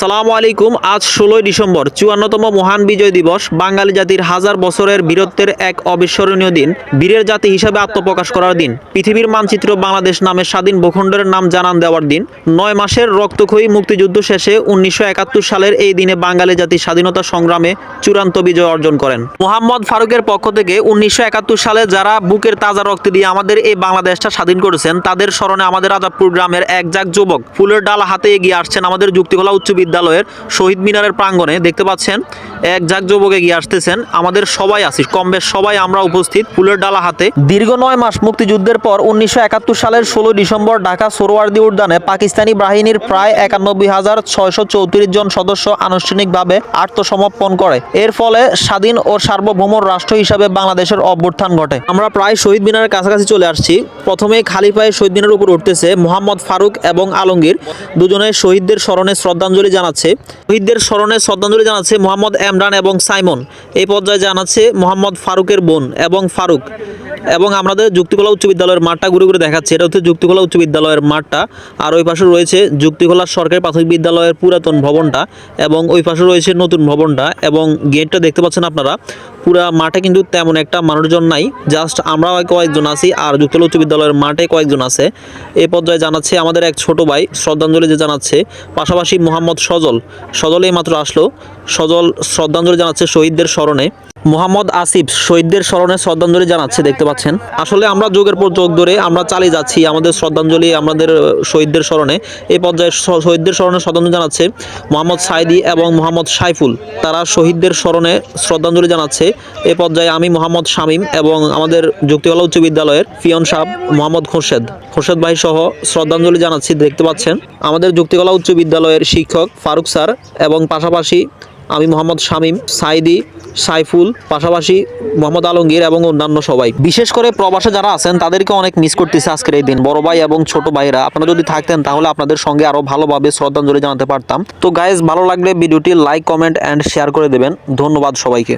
সালামু আলাইকুম, আজ ষোলোই ডিসেম্বর, চুয়ান্নতম মহান বিজয় দিবস, বাঙালি জাতির হাজার বছরের বীরত্বের এক অবিস্মরণীয় দিন, বীরের জাতি হিসাবে আত্মপ্রকাশ করার দিন, পৃথিবীর মানচিত্র বাংলাদেশ নামে স্বাধীন ভূখণ্ডের নাম জানান দেওয়ার দিন, নয় মাসের রক্তক্ষয়ী মুক্তিযুদ্ধ শেষে উনিশশো একাত্তর সালের এই দিনে বাঙালি জাতি স্বাধীনতা সংগ্রামে চূড়ান্ত বিজয় অর্জন করেন। মোহাম্মদ ফারুকের পক্ষ থেকে উনিশশো একাত্তর সালে যারা বুকের তাজা রক্ত দিয়ে আমাদের এই বাংলাদেশটা স্বাধীন করেছেন, তাদের স্মরণে আমাদের আজাদপুর গ্রামের এক জাক যুবক ফুলের ডাল হাতে এগিয়ে আসছেন, আমাদের যুক্তিকলা উচ্চ বিদ্যালয়ের শহীদ মিনারের প্রাঙ্গণে দেখতে পাচ্ছেন, এক জাক যুবক এগিয়ে আসতেছেন। আমাদের সবাই আছি কম সবাই আমরা উপস্থিত ফুলের ডালা হাতে। দীর্ঘ নয় মাস মুক্তিযুদ্ধের পর উনিশশো একাত্তর সালের ষোলো ডিসেম্বর ঢাকা সোরওয়ার্দী উদ্যানে পাকিস্তানি বাহিনীর প্রায় একানব্বই হাজার ছয়শো চৌত্রিশ জন সদস্য আনুষ্ঠানিকভাবে আত্মসমর্পণ করে। এর ফলে স্বাধীন ও সার্বভৌম রাষ্ট্র হিসাবে বাংলাদেশের অভ্যুত্থান ঘটে। আমরা প্রায় শহীদ মিনারের কাছাকাছি চলে আসছি। প্রথমে খালি শহীদ মিনারের উপর উঠতেছে মোহাম্মদ ফারুক এবং আলমগীর। দুজনে শহীদদের স্মরণে শ্রদ্ধাঞ্জলি জানাচ্ছে, শহীদদের স্মরণে শ্রদ্ধাঞ্জলি জানাচ্ছে মোহাম্মদ এমরান এবং সাইমন। এই পর্যায়ে জানাচ্ছে মোহাম্মদ ফারুকের বোন এবং ফারুক। এবং আমাদের যুক্তিকলা উচ্চ বিদ্যালয়ের মাঠটা ঘুরে ঘুরে দেখাচ্ছে। এটা হচ্ছে যুক্তিকলা উচ্চ বিদ্যালয়ের মাঠটা। আর ওই পাশে রয়েছে যুক্তিকলা সরকারি প্রাথমিক বিদ্যালয়ের পুরাতন ভবনটা এবং ওই পাশে রয়েছে নতুন ভবনটা এবং গেটটা দেখতে পাচ্ছেন আপনারা। পুরা মাঠে কিন্তু তেমন একটা মানুষজন নাই। জাস্ট আমরা কয়েকজন আছি আর যুক্তিকলা উচ্চ বিদ্যালয়ের মাঠে কয়েকজন আছে। এই পর্যায়ে জানাচ্ছে আমাদের এক ছোট ভাই, শ্রদ্ধাঞ্জলি যে জানাচ্ছে, পাশাপাশি মোহাম্মদ সজল। সজল এই মাত্র আসলো। সজল শ্রদ্ধাঞ্জলি জানাচ্ছে শহীদদের স্মরণে। মোহাম্মদ আসিফ শহীদদের স্মরণে শ্রদ্ধাঞ্জলি জানাচ্ছে, দেখতে পাচ্ছেন। আসলে আমরা যোগের পর যোগ ধরে আমরা চালিয়ে যাচ্ছি আমাদের শ্রদ্ধাঞ্জলি, আমাদের শহীদদের স্মরণে। এই পর্যায়ে শহীদদের স্মরণে শ্রদ্ধাঞ্জলি জানাচ্ছে মোহাম্মদ সাইদি এবং মোহাম্মদ সাইফুল। তারা শহীদদের স্মরণে শ্রদ্ধাঞ্জলি জানাচ্ছে। এই পর্যায়ে আমি মোহাম্মদ শামীম এবং আমাদের যুক্তিকলা উচ্চ বিদ্যালয়ের ফিয়ন সাহেব মোহাম্মদ খোরশেদ। খোরশেদ ভাই সহ শ্রদ্ধাঞ্জলি জানাচ্ছি, দেখতে পাচ্ছেন। আমাদের যুক্তিকলা উচ্চ বিদ্যালয়ের শিক্ষক ফারুক স্যার এবং পাশাপাশি আমি মোহাম্মদ শামীম, সাইদি, সাইফুল, পাশাপাশি মোহাম্মদ আলমগীর এবং অন্যান্য সবাই। বিশেষ করে প্রবাসে যারা আছেন, তাদেরকে অনেক মিস করতেছে আজকের এই দিন। বড় ভাই এবং ছোট ভাইরা, আপনারা যদি থাকতেন তাহলে আপনাদের সঙ্গে আরও ভালোভাবে শ্রদ্ধাঞ্জলি জানাতে পারতাম। তো গাইজ ভালো লাগলে ভিডিওটি লাইক কমেন্ট অ্যান্ড শেয়ার করে দেবেন। ধন্যবাদ সবাইকে।